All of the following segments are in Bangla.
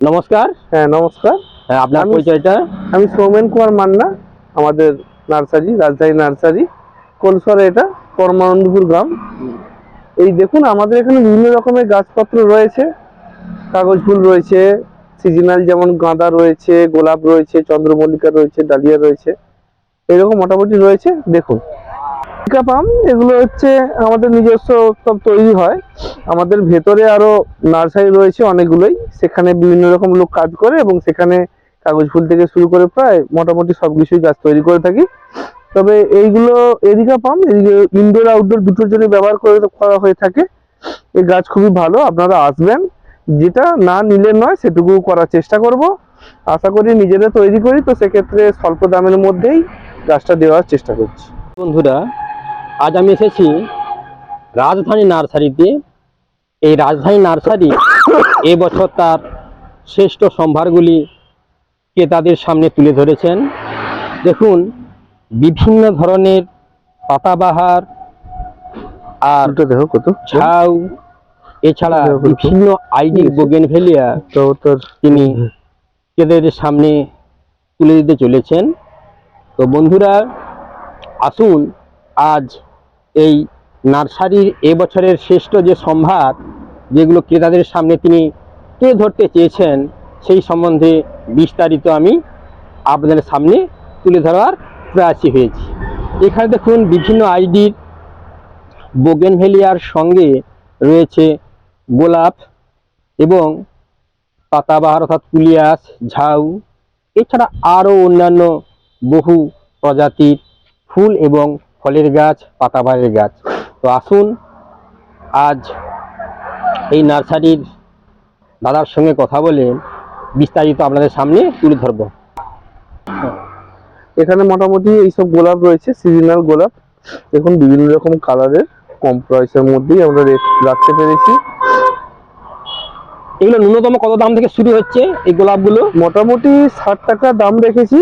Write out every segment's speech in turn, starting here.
নমস্কার। হ্যাঁ নমস্কার। হ্যাঁ, আপনার পরিচয়টা? আমি সৌমেন কুমার মান্না আমাদের নার্সারি রাজধানী নার্সারি কোলসরে এটা পরমানন্দপুর গ্রাম। এই দেখুন আমাদের এখানে বিভিন্ন রকমের গাছপত্র রয়েছে। কাগজ ফুল রয়েছে সিজনাল যেমন গাঁদা রয়েছে গোলাপ রয়েছে চন্দ্রমল্লিকা রয়েছে ডালিয়া রয়েছে এরকম মোটামুটি রয়েছে। দেখুন টিকা পাম, এগুলো হচ্ছে আমাদের নিজস্ব সব তৈরি হয়। আমাদের ভেতরে আরও নার্সারি রয়েছে অনেকগুলোই, সেখানে বিভিন্ন রকম লোক কাজ করে এবং সেখানে কাগজ ফুল থেকে শুরু করে প্রায় মোটামুটি সব কিছুই গাছ তৈরি করে থাকি। তবে এইগুলো এরিকা পাম ইনডোর আউটডোর দুটোর জন্য ব্যবহার করে করা হয়ে থাকে। এই গাছ খুবই ভালো, আপনারা আসবেন। যেটা না নিলে নয়, সেটুকু করার চেষ্টা করব। আশা করি নিজেরা তৈরি করি, তো সেক্ষেত্রে স্বল্প দামের মধ্যেই গাছটা দেওয়ার চেষ্টা করছি। বন্ধুরা আজ আমি এসেছি রাজধানী নার্সারিতে। এই রাজধানী নার্সারি এবছর তার শ্রেষ্ঠ সম্ভারগুলি ক্রেতাদের সামনে তুলে ধরেছেন। দেখুন বিভিন্ন ধরনের পাতাবাহার আর দেখো কত। ঝাউ এছাড়া বিভিন্ন আইডি বোগেনভেলিয়া তো তোর তিনি ক্রেতাদের সামনে তুলে দিতে চলেছেন। তো বন্ধুরা আসুন আজ এই নার্সারির এবছরের শ্রেষ্ঠ যে সম্ভার, যেগুলো ক্রেতাদের সামনে তিনি তুলে ধরতে চেয়েছেন, সেই সম্বন্ধে বিস্তারিত আমি আপনাদের সামনে তুলে ধরার প্রয়াসী হয়েছি। এখানে দেখুন, বিভিন্ন আইডির বোগেনভেলিয়ার সঙ্গে রয়েছে গোলাপ এবং পাতাবাহার অর্থাৎ কুলিয়াস ঝাউ, এছাড়া আরও অন্যান্য বহু প্রজাতির ফুল এবং ফলের গাছ পাতাবাহারের গাছ। তো আসুন আজ এই নার্সারির দাদার সঙ্গে কথা বলে বিস্তারিত আপনাদের সামনে তুলে ধরবো। এখানে মোটামুটি এইসব গোলাপ রয়েছে সিজনাল গোলাপ। দেখুন বিভিন্ন রকম কালারের কম প্রাইসের মধ্যেই আমরা রেট রাখতে পেরেছি। এগুলো ন্যূনতম কত দাম থেকে শুরু হচ্ছে এই গোলাপগুলো? মোটামুটি ষাট টাকা দাম রেখেছি।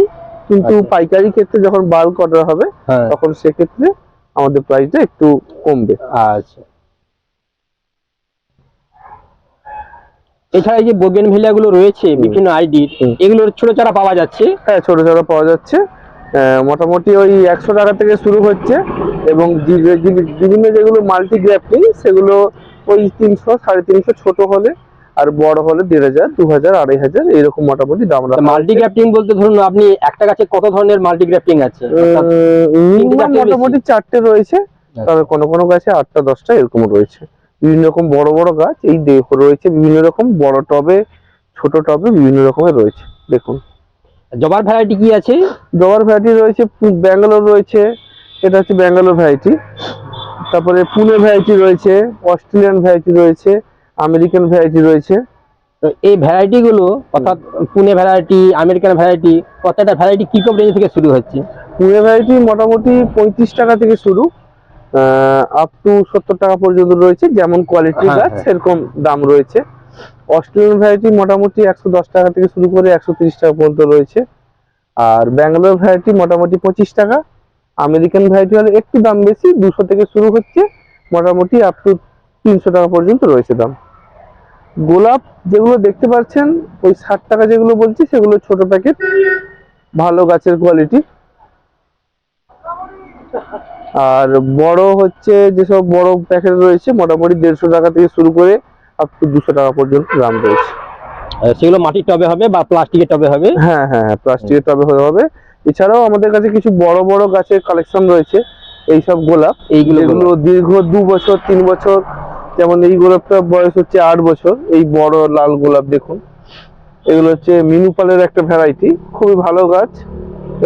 কিন্তু আচ্ছা। পাইকারি ক্ষেত্রে যখন বাল্ক অর্ডার হবে হ্যাঁ। তখন সেক্ষেত্রে আমাদের প্রাইসটা একটু কমবে। আচ্ছা। এছাড়া এই যে বোগেনগুলো রয়েছে বিভিন্ন আইডির হুম। এগুলোর ছোট চারা পাওয়া যাচ্ছে? হ্যাঁ ছোট ছোট পাওয়া যাচ্ছে। মোটামুটি ওই একশো টাকা থেকে শুরু হচ্ছে এবং বিভিন্ন যেগুলো মাল্টি গ্রাফটিং সেগুলো ওই তিনশো সাড়ে তিনশো ছোট হলে আর বড় হলে দেড় হাজার দু হাজার আড়াই হাজার এইরকম মোটামুটি দাম রাখা মাল্টি গ্রাফটিং বলতে ধরুন আপনি একটা গাছে কত ধরনের মাল্টি গ্রাফটিং আছে? মোটামুটি চারটে রয়েছে। আচ্ছা। তবে কোনো কোনো গাছে আটটা দশটা এরকম রয়েছে। বিভিন্ন রকম বড় বড় গাছ এই রয়েছে। বিভিন্ন রকম বড় টবে ছোট টবে বিভিন্ন রকমের রয়েছে। দেখুন। জবার ভ্যারাইটি কি আছে? জবার ভ্যারাইটি রয়েছে ব্যাঙ্গালোর রয়েছে এটা হচ্ছে ব্যাঙ্গালোর ভ্যারাইটি তারপরে পুনে ভ্যারাইটি রয়েছে অস্ট্রেলিয়ান ভ্যারাইটি রয়েছে। আমেরিকান ভ্যারাইটি রয়েছে। তো এই ভ্যারাইটি গুলো অর্থাৎ পুনে ভ্যারাইটি আমেরিকান ভ্যারাইটি প্রত্যেকটা ভ্যারাইটি কি কম রেঞ্জ থেকে শুরু হচ্ছে? পুনে ভ্যারাইটি মোটামুটি পঁয়ত্রিশ টাকা থেকে শুরু আপ টু সত্তর টাকা পর্যন্ত রয়েছে যেমন কোয়ালিটি হ্যাঁ, গাছ হ্যাঁ। সেরকম দাম রয়েছে। অস্ট্রেলিয়ান ভ্যারাইটি মোটামুটি একশো দশ টাকা থেকে শুরু করে একশো তিরিশ টাকা পর্যন্ত রয়েছে। আর ব্যাঙ্গালোর ভ্যারাইটি মোটামুটি পঁচিশ টাকা আমেরিকান ভ্যারাইটি হলে একটু দাম বেশি দুশো থেকে শুরু হচ্ছে মোটামুটি আপ টু তিনশো টাকা পর্যন্ত রয়েছে দাম। গোলাপ যেগুলো দেখতে পাচ্ছেন ওই ষাট টাকা যেগুলো বলছি সেগুলো ছোট প্যাকেট ভালো গাছের কোয়ালিটি আর বড় হচ্ছে যেসব বড় প্যাকেট রয়েছে মোটামুটি দেড়শো টাকা থেকে শুরু করে আপ টু দুশো টাকা পর্যন্ত দাম রয়েছে। সেগুলো মাটির টবে হবে বা প্লাস্টিকের টবে হবে? হ্যাঁ হ্যাঁ হ্যাঁ প্লাস্টিকের টবে হতে হবে। এছাড়াও আমাদের কাছে কিছু বড় বড় গাছের কালেকশন রয়েছে এইসব গোলাপ। এইগুলো দীর্ঘ দু বছর তিন বছর যেমন এই গোলাপটা বয়স হচ্ছে আট বছর এই বড় লাল গোলাপ দেখুন। এগুলো হচ্ছে মিনুপালের একটা ভ্যারাইটি খুবই ভালো গাছ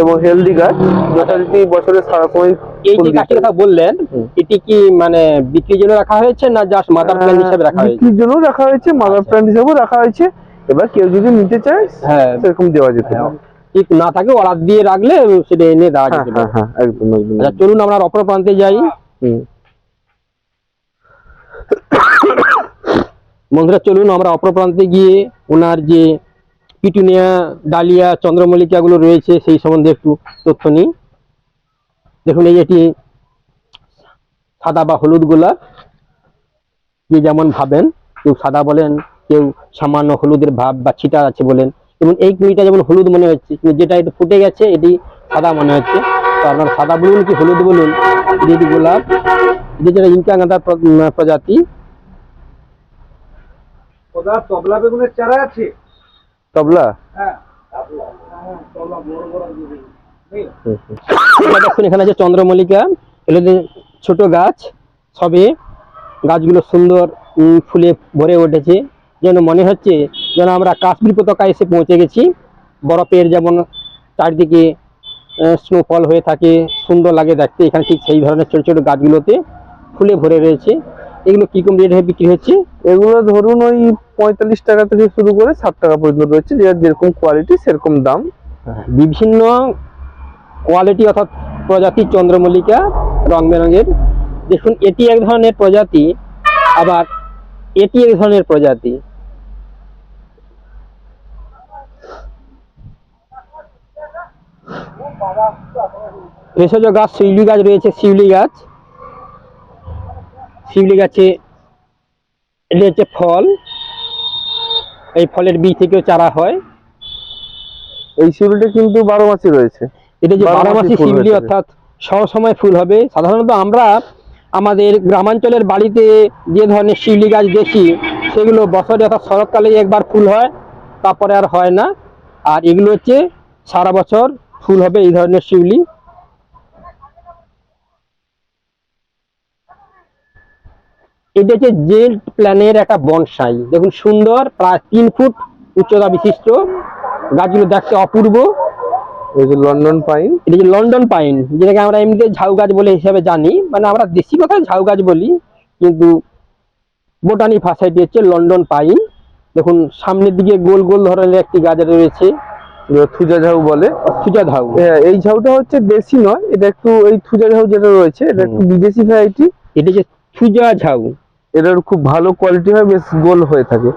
এবং হেলদি গাছ যথারীতি বছরে সারা সময় এই যে দিতে কথা বললেন এটি কি মানে বিক্রির জন্য রাখা হয়েছে না জাস্ট মাদার প্ল্যান্ট হিসেবে রাখা হয়েছে? বিক্রির জন্য রাখা হয়েছে মাদার। প্ল্যান্ট হিসেবেও রাখা হয়েছে। এবার কেউ যদি নিতে চায় হ্যাঁ। সেরকম দেওয়া যেতে পারে। ঠিক না থাকে অর্ডার দিয়ে রাখলে সেটা এনে দেওয়া হ্যাঁ যেতে হ্যাঁ পারে। হ্যাঁ একদম একদম আচ্ছা চলুন আমরা অপর প্রান্তে যাই। হুম। বন্ধুরা চলুন আমরা অপর প্রান্তে গিয়ে ওনার যে পিটুনিয়া, ডালিয়া, চন্দ্রমল্লিকাগুলো রয়েছে, সেই সম্বন্ধে একটু তথ্য নিই। দেখুন, এই এটি সাদা বা হলুদ গোলাপ। যে যেমন ভাবেন, কেউ সাদা বলেন, কেউ সামান্য হলুদের ভাব বা ছিটা আছে বলেন। এবং এই কুড়িটা যেমন হলুদ মনে হচ্ছে, কিন্তু যেটা একটু ফুটে গেছে, এটি সাদা মনে হচ্ছে। তো আপনার সাদা বলুন কি হলুদ বলুন? এটি গোলাপ। এটি যেটা ইনকা গাঁদার প্রজাতি। তবলা বেগুনের চারা আছে? তবলা? হ্যাঁ। দেখুন এখানে আছে চন্দ্রমল্লিকা এগুলো ছোট গাছ সবে গাছগুলো সুন্দর ফুলে ভরে উঠেছে। যেন মনে হচ্ছে যেন আমরা কাশ্মীর পতাকা এসে পৌঁছে গেছি। বরফের যেমন চারদিকে স্নোফল হয়ে থাকে সুন্দর লাগে দেখতে। এখানে ঠিক সেই ধরনের ছোট ছোট গাছগুলোতে। ফুলে ভরে রয়েছে। এগুলো কীরকম রেট হয়ে বিক্রি হচ্ছে? এগুলো ধরুন ওই পঁয়তাল্লিশ টাকা থেকে শুরু করে ষাট টাকা পর্যন্ত রয়েছে। যে যেরকম কোয়ালিটি সেরকম দাম। বিভিন্ন কোয়ালিটি অর্থাৎ প্রজাতির চন্দ্রমল্লিকা রং বেরঙের দেখুন এটি এক ধরনের প্রজাতি আবার এটি এক ধরনের প্রজাতি। ভেষজ গাছ শিউলি গাছ রয়েছে শিউলি গাছ। শিউলি গাছে এটি হচ্ছে ফল এই ফলের বীজ থেকেও চারা হয়। এই শিউলিটা কিন্তু বারো মাসই রয়েছে। এটা যে বারো ফুল শিউলি অর্থাৎ সবসময় ফুল হবে। সাধারণত আমরা আমাদের গ্রামাঞ্চলের বাড়িতে যে ধরনের শিউলি গাছ দেখি সেগুলো বছরে অর্থাৎ শরৎকালে একবার ফুল হয় তারপরে আর হয় না। আর এগুলো হচ্ছে সারা বছর ফুল হবে এই ধরনের শিউলি। এটা হচ্ছে জেল প্ল্যানের একটা বনসাই। দেখুন সুন্দর প্রায় তিন ফুট উচ্চতা বিশিষ্ট। গাছগুলো দেখতে অপূর্ব। এই যে লন্ডন পাইন। এটা যে লন্ডন পাইন যেটাকে আমরা এমনিতে ঝাউ গাছ বলে হিসাবে জানি। মানে আমরা দেশি কথায় ঝাউ গাছ বলি কিন্তু বোটানি ভাষায় এটি হচ্ছে লন্ডন পাইন। দেখুন সামনের দিকে গোল গোল ধরনের একটি গাছ রয়েছে। থুজা ঝাউ বলে। সুজা ঝাউ। হ্যাঁ, এই ঝাউটা হচ্ছে দেশি নয় এটা একটু এই থুজা ঝাউ যেটা রয়েছে এটা একটু বিদেশি ভ্যারাইটি এটা যে সুজা ঝাউ। এটার খুব ভালো কোয়ালিটি হয় বেশ গোল হয়ে থাকে।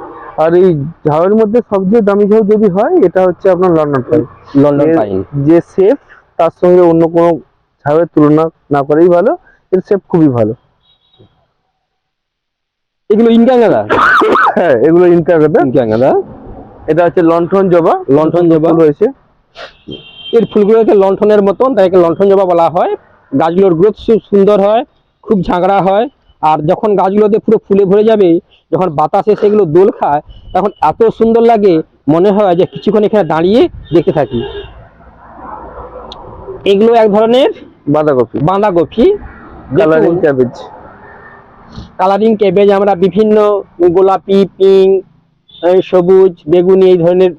আর এই ঝাউয়ের মধ্যে সবচেয়ে দামি ঝাউ যদি হয় এটা হচ্ছে আপনার লন্ডন পাইন লন্ডন পাইন যে শেপ তার সঙ্গে অন্য কোনো ঝাউয়ের তুলনা না করেই ভালো এর শেপ খুবই ভালো। এগুলো ইনকা গাঁদা হ্যাঁ এগুলো ইনকাগাদা ইনকা গাঁদা এটা হচ্ছে লন্ঠন জবা। লণ্ঠন জবা। হয়েছে এর ফুলগুলোকে লণ্ঠনের মতন তাকে লণ্ঠন জবা বলা হয়। গাছগুলোর গ্রোথ খুব সুন্দর হয় খুব ঝাঁকড়া হয়। আর যখন গাছগুলোতে পুরো ফুলে ভরে যাবে যখন বাতাসে সেগুলো দোল খায় তখন এত সুন্দর লাগে মনে হয় যে কিছুক্ষণ এখানে দাঁড়িয়ে দেখতে থাকি। এগুলো এক ধরনের বাঁধাকপি। বাঁধাকপি। কালারিং ক্যাবেজ কালারিং ক্যাবেজ আমরা বিভিন্ন গোলাপি পিঙ্ক সবুজ বেগুনি এই ধরনের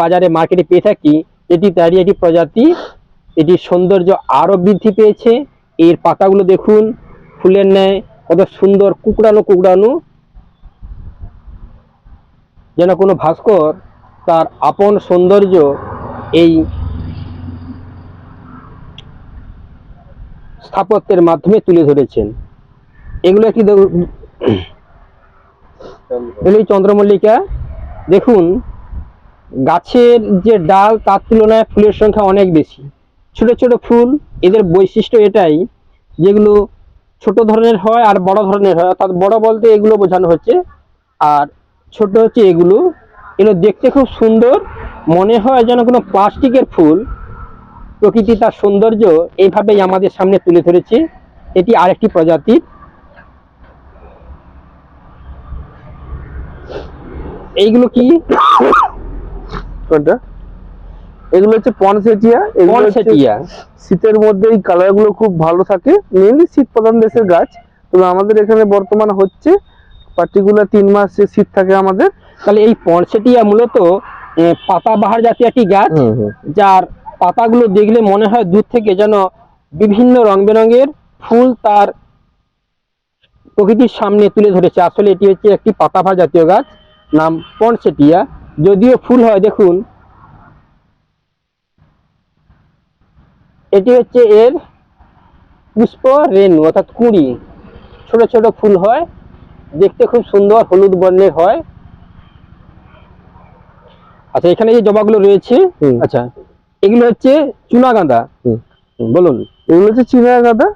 বাজারে মার্কেটে পেয়ে থাকি। এটি তারই একটি প্রজাতি। এটির সৌন্দর্য আরও বৃদ্ধি পেয়েছে। এর পাতাগুলো দেখুন ফুলের ন্যায় কত সুন্দর কুকড়ানো কুকড়ানো। যেন কোনো ভাস্কর তার আপন সৌন্দর্য এই স্থাপত্যের মাধ্যমে তুলে ধরেছেন। এগুলো কি এগুলো চন্দ্রমল্লিকা? দেখুন, গাছের যে ডাল তার তুলনায় ফুলের সংখ্যা অনেক বেশি। ছোট ছোট ফুল, এদের বৈশিষ্ট্য এটাই, যেগুলো ছোট ধরনের হয় আর বড় ধরনের হয়। অর্থাৎ বড় বলতে এগুলো বোঝানো হচ্ছে। আর ছোট হচ্ছে এগুলো। এগুলো দেখতে খুব সুন্দর। মনে হয় যেন কোনো প্লাস্টিকের ফুল। প্রকৃতি তার সৌন্দর্য এইভাবেই আমাদের সামনে তুলে ধরেছে। এটি আরেকটি প্রজাতির। এইগুলো কি? কোনটা? এগুলো হচ্ছে পনসেটিয়া পনসেটিয়া শীতের মধ্যে এই কালারগুলো খুব ভালো থাকে মেনলি শীত প্রধান দেশের গাছ। তবে আমাদের এখানে বর্তমান হচ্ছে পার্টিকুলার তিন মাস যে শীত থাকে আমাদের। তাহলে এই পনসেটিয়া মূলত পাতাবাহার জাতীয় একটি গাছ যার পাতাগুলো দেখলে মনে হয় দূর থেকে যেন বিভিন্ন রং বেরঙের ফুল তার প্রকৃতির সামনে তুলে ধরেছে। আসলে এটি হচ্ছে একটি পাতাবাহার জাতীয় গাছ নাম পনসেটিয়া যদিও ফুল হয় দেখুন এটি হচ্ছে এর পুষ্প রেণু অর্থাৎ কুঁড়ি। ছোট ছোট ফুল হয় দেখতে খুব সুন্দর হলুদ বর্ণের হয়। আচ্ছা এখানে যে জবাগুলো রয়েছে। আচ্ছা এগুলো হচ্ছে চুনা গাঁদা। বলুন। এগুলো হচ্ছে চীনা গাঁদা।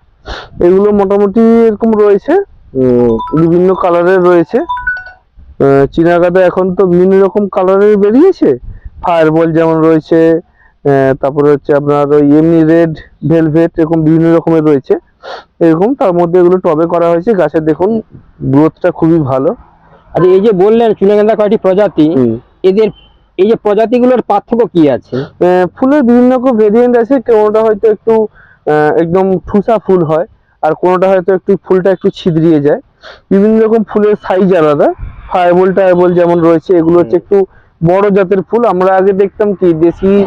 এগুলো মোটামুটি এরকম রয়েছে। বিভিন্ন কালারের রয়েছে। চীনা গাঁদা এখন তো বিভিন্ন রকম কালারের বেরিয়েছে। ফায়ার বল যেমন রয়েছে তারপরে হচ্ছে আপনার ওই এমনি রেড ভেলভেট এরকম বিভিন্ন রকমের রয়েছে। এরকম তার মধ্যে এগুলো টবে করা হয়েছে। গাছের দেখুন গ্রোথটা খুবই ভালো। আর এই যে বললেন চুনাগান্দা কয়টি প্রজাতি এদের এই যে প্রজাতিগুলোর পার্থক্য কি আছে? ফুলের বিভিন্ন রকম ভেরিয়েন্ট আছে কোনোটা হয়তো একটু আহ, একদম ঠুসা ফুল হয় আর কোনোটা হয়তো একটু ফুলটা একটু ছিদ্রিয়ে যায়। বিভিন্ন রকম ফুলের সাইজ আলাদা। ফায়ারবল টায়ারবল যেমন রয়েছে এগুলো হচ্ছে একটু বড় জাতের ফুল। আমরা আগে দেখতাম কি দেশি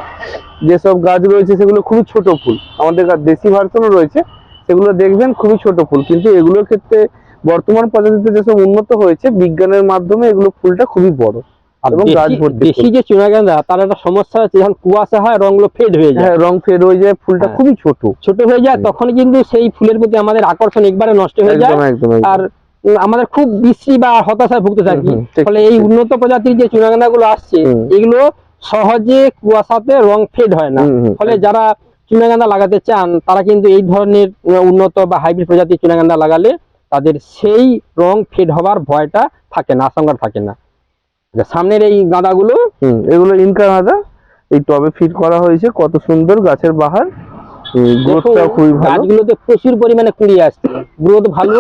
যেসব গাছ রয়েছে সেগুলো খুবই ছোট ফুল। আমাদের দেশি ভার্সনও রয়েছে সেগুলো দেখবেন খুবই ছোট ফুল। কিন্তু এগুলোর ক্ষেত্রে বর্তমান প্রজাতিতে যেসব উন্নত হয়েছে বিজ্ঞানের মাধ্যমে এগুলো ফুলটা খুবই বড়। এবং গাছ দেশি- ভর্তি যে চুনাগান্দা তার একটা সমস্যা আছে যখন কুয়াশা হয় রংগুলো ফেড হয়ে যায়। হ্যাঁ রং ফেড হয়ে যায় ফুলটা হ্যাঁ। খুবই ছোট। ছোট হয়ে যায় তখন কিন্তু সেই ফুলের প্রতি আমাদের আকর্ষণ একবারে নষ্ট হয়ে যায়। আর আমাদের খুব বিশ্রী বা হতাশায় ভুগতে থাকি। ফলে এই উন্নত প্রজাতির যে চুনাগান্দা গুলো আসছে এগুলো সহজে কুয়াশাতে রং ফেড হয় না। ফলে যারা চুনাগান্দা লাগাতে চান তারা কিন্তু এই ধরনের উন্নত বা হাইব্রিড প্রজাতির চুনাগান্দা লাগালে তাদের সেই রং ফেড হওয়ার ভয়টা থাকে না আশঙ্কা থাকে না। সামনের এই গাঁদাগুলো এগুলো ইনকা গাঁদা। এই টবে ফিট করা হয়েছে কত সুন্দর গাছের বাহার। গ্রোথটা খুবই ভালো। গাছগুলোতে প্রচুর পরিমাণে কুড়ি আসছে। গ্রোথ ভালো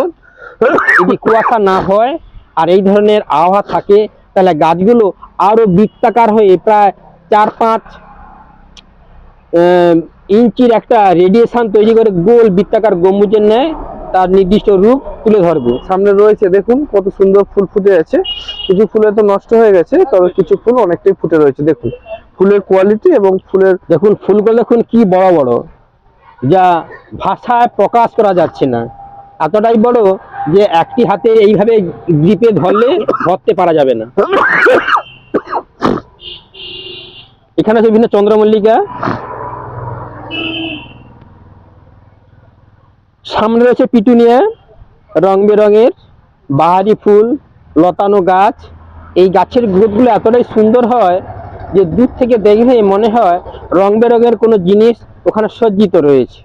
যদি কুয়াশা না হয় আর এই ধরনের আবহাওয়া থাকে তাহলে গাছগুলো আরও বৃত্তাকার হয়ে প্রায় চার পাঁচ ইঞ্চির একটা রেডিয়েশন তৈরি করে গোল বৃত্তাকার গম্বুজের ন্যায় তার নির্দিষ্ট রূপ তুলে ধরবে। সামনে রয়েছে দেখুন কত সুন্দর ফুল ফুটে আছে। কিছু ফুলে তো নষ্ট হয়ে গেছে তবে কিছু ফুল অনেকটাই ফুটে রয়েছে দেখুন। ফুলের কোয়ালিটি এবং ফুলের দেখুন ফুলগুলো দেখুন কি বড় বড়। যা ভাষায় প্রকাশ করা যাচ্ছে না। এতটাই বড় যে একটি হাতে এইভাবে গ্রিপে ধরলে ধরতে পারা যাবে না। এখানে আছে বিভিন্ন চন্দ্রমল্লিকা। সামনে রয়েছে পিটুনিয়া রং বেরঙের বাহারি ফুল, লতানো গাছ। এই গাছের গ্রোথগুলো এতটাই সুন্দর হয় যে দূর থেকে দেখলে মনে হয় রং বেরঙের কোনো জিনিস ওখানে সজ্জিত রয়েছে।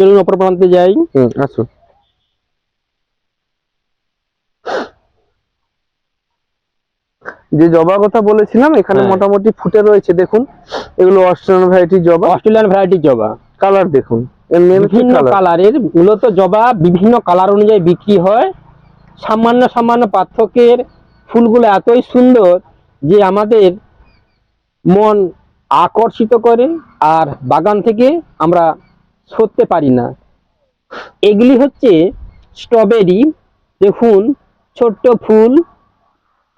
চলুন অপর প্রান্তে যাই। আসুন যে জবা কথা বলেছিলাম এখানে হ্যাঁ। মোটামুটি ফুটে রয়েছে দেখুন। এগুলো অস্ট্রেলিয়ান ভ্যারাইটি জবা। অস্ট্রেলিয়ান ভ্যারাইটি জবা। কালার দেখুন। বিভিন্ন কালার কালারের মূলত জবা বিভিন্ন কালার অনুযায়ী বিক্রি হয়। সামান্য সামান্য পার্থক্যের ফুলগুলো এতই সুন্দর যে আমাদের মন আকর্ষিত করে। আর বাগান থেকে আমরা সরতে পারি না। এগুলি হচ্ছে স্ট্রবেরি দেখুন, ছোট্ট ফুল,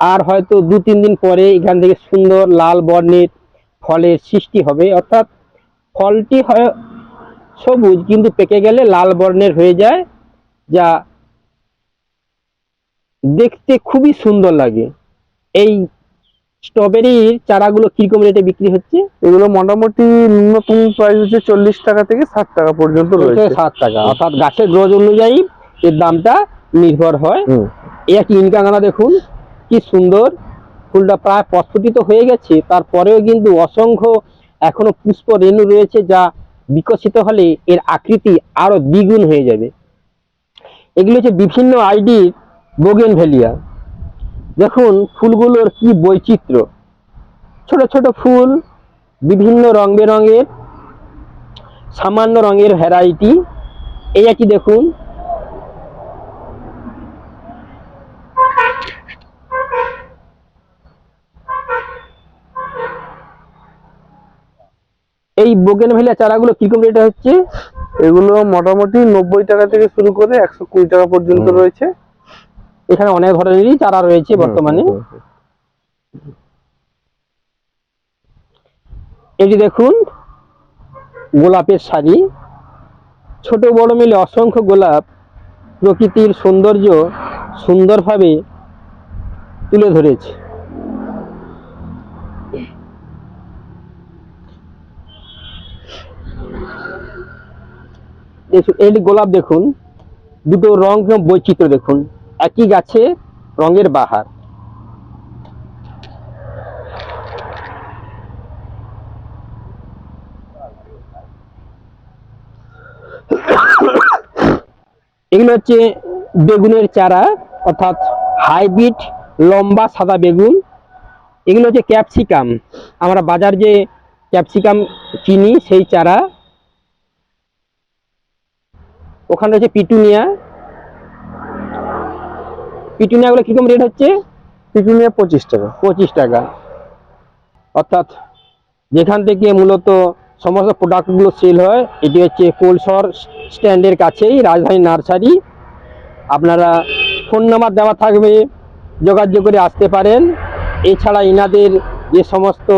আর হয়তো দু তিন দিন পরে এখান থেকে সুন্দর লাল বর্ণের ফলের সৃষ্টি হবে। অর্থাৎ ফলটি হয় সবুজ, কিন্তু পেকে গেলে লাল বর্ণের হয়ে যায়, যা দেখতে খুবই সুন্দর লাগে। এই স্ট্রবেরির চারাগুলো কীরকম রেটে বিক্রি হচ্ছে? এগুলো মোটামুটি ন্যূনতম প্রাইস হচ্ছে চল্লিশ টাকা থেকে ষাট টাকা পর্যন্ত রয়েছে। সাত টাকা। অর্থাৎ গাছের গ্রোজ অনুযায়ী এর দামটা নির্ভর হয়। এই একটি ইনকাঙ্গানা দেখুন কি সুন্দর। ফুলটা প্রায় প্রস্ফুটিত হয়ে গেছে। তারপরেও কিন্তু অসংখ্য এখনও পুষ্প রেণু রয়েছে যা বিকশিত হলে এর আকৃতি আরও দ্বিগুণ হয়ে যাবে। এগুলো হচ্ছে বিভিন্ন আইডির বোগেন ভেলিয়া দেখুন ফুলগুলোর কি বৈচিত্র্য। ছোট ছোট ফুল বিভিন্ন রং বেরঙের সামান্য রঙের ভ্যারাইটি এই একটি দেখুন। এই বোগেন ভেলিয়া চারাগুলো কীরকম রেটে হচ্ছে? এগুলো মোটামুটি নব্বই টাকা থেকে শুরু করে একশো কুড়ি টাকা পর্যন্ত রয়েছে। এখানে অনেক ধরনেরই চারা রয়েছে বর্তমানে। এটি দেখুন গোলাপের শাড়ি। ছোট বড় মিলে অসংখ্য গোলাপ প্রকৃতির সৌন্দর্য সুন্দরভাবে তুলে ধরেছে। এটি গোলাপ দেখুন দুটো রং বৈচিত্র্য দেখুন। একই গাছে রঙের বাহার। এগুলো হচ্ছে বেগুনের চারা, অর্থাৎ হাইব্রিড লম্বা সাদা বেগুন। এগুলো হচ্ছে ক্যাপসিকাম। আমরা বাজার যে ক্যাপসিকাম কিনি, সেই চারা। ওখানে রয়েছে পিটুনিয়া। পিটুনিয়াগুলো কীরকম রেট হচ্ছে? পিটুনিয়া পঁচিশ টাকা। পঁচিশ টাকা। অর্থাৎ যেখান থেকে মূলত সমস্ত প্রোডাক্টগুলো সেল হয় এটি হচ্ছে কোলসর স্ট্যান্ডের কাছেই রাজধানী নার্সারি। আপনারা ফোন নাম্বার দেওয়া থাকবে যোগাযোগ করে আসতে পারেন। এছাড়া ইনাদের যে সমস্ত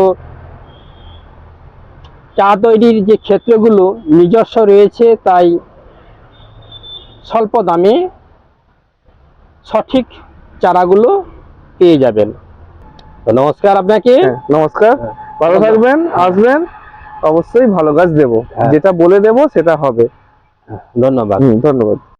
চা তৈরির যে ক্ষেত্রগুলো নিজস্ব রয়েছে তাই স্বল্প দামে সঠিক চারাগুলো পেয়ে যাবেন। নমস্কার আপনাকে। হ্যাঁ, নমস্কার। ভালো থাকবেন আসবেন অবশ্যই ভালো গাছ দেবো। হ্যাঁ। যেটা বলে দেবো সেটা হবে। ধন্যবাদ। ধন্যবাদ।